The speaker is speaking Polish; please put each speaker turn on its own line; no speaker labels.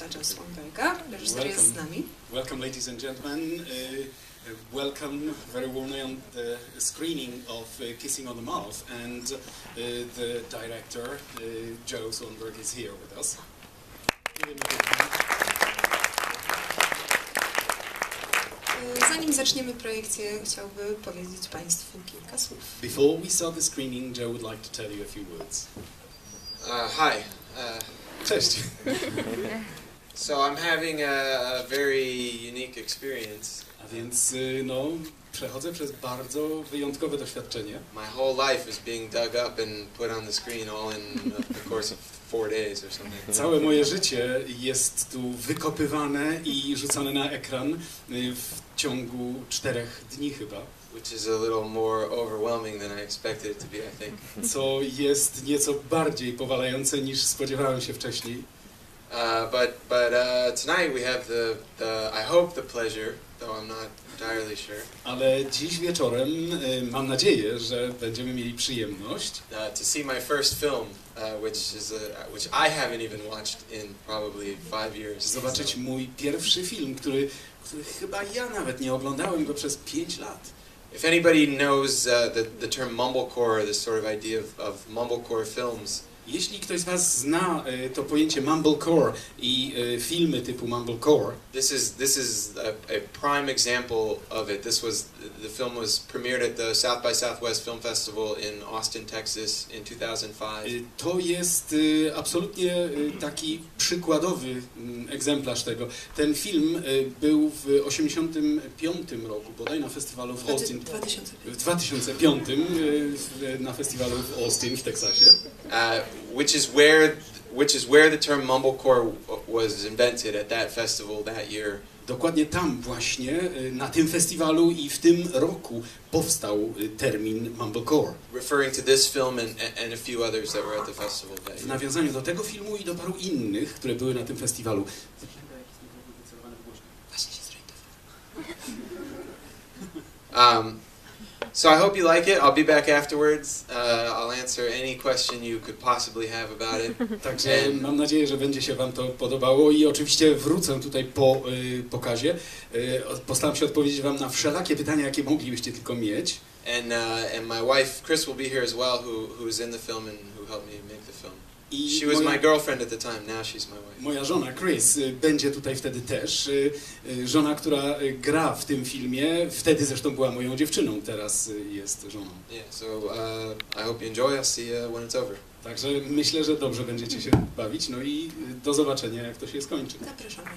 Joe Swanberga. Reżyser jest z nami.
Welcome, ladies and gentlemen. Uh, uh, welcome very warmly on the screening of uh, Kissing on the Mouth, and uh, the director uh, Joe Swanberg is here with us.
E, Zanim zaczniemy projekcję, chciałby powiedzieć Państwu kilka słów.
Before we start the screening, Joe would like to tell you a few words.
Uh, hi. Uh,
Cześć.
so I'm having a, very unique experience.
A więc, y, no, przechodzę przez bardzo wyjątkowe doświadczenie.
My whole life is being dug up and put on the screen all in the course of four days or something.
Całe moje życie jest tu wykopywane i rzucane na ekran y, w ciągu czterech dni chyba.
Which is a little more overwhelming than I expected it to be, I think.
co jest nieco bardziej powalające niż spodziewałem się wcześniej.
Uh, but but uh, tonight we have the, the, I hope the pleasure, though I'm not entirely sure,
Ale dziś wieczorem y, mam nadzieję, że będziemy mieli przyjemność
uh, to see my first film, uh, which is a, which I haven't even watched in probably five years.
zobaczyć
So-
mój pierwszy film, który, który chyba ja nawet nie oglądałem go przez pięć lat.
If anybody knows uh, the, the term mumblecore, this sort of idea of, of mumblecore films,
Jeśli ktoś z Was zna y, to pojęcie mumblecore i y, filmy typu mumblecore,
this is this is a, a prime example of it. This was the film was premiered at the South by Southwest Film Festival in Austin, Texas, in 2005.
y, to jest absolutnie taki przykładowy mm, egzemplarz tego. Ten film był w 85 roku, bodaj na festiwalu w Austin.
2000.
W 2005 y, w- na festiwalu w Austin w Teksasie,
uh, which is where which is where the term mumblecore w- was invented at that festival that year.
dokładnie tam właśnie, y, na tym festiwalu i w tym roku powstał y, termin mumblecore.
referring to this film and, and a few others that were at the festival that
W
year.
nawiązaniu do tego filmu i do paru innych, które były na tym festiwalu.
Um, so I hope you like it. I'll be back afterwards. Uh, I'll answer any question you could possibly have about it.
Także mam nadzieję, że będzie się Wam to podobało i oczywiście wrócę tutaj po y, pokazie. Y, postaram się odpowiedzieć Wam na wszelakie pytania, jakie moglibyście tylko mieć.
And uh, and my wife Chris will be here as well, who who's in the film and who helped me make the film.
I
She was my
moja,
girlfriend at the time. Now she's my wife.
moja żona Chris y, będzie tutaj wtedy też. Y, y, Żona, która gra w tym filmie, wtedy zresztą była moją dziewczyną, teraz jest żoną.
Yeah. So uh, I hope you enjoy. I'll see you when it's over.
Także myślę, że dobrze będziecie się bawić. No i do zobaczenia, jak to się skończy.
Zapraszamy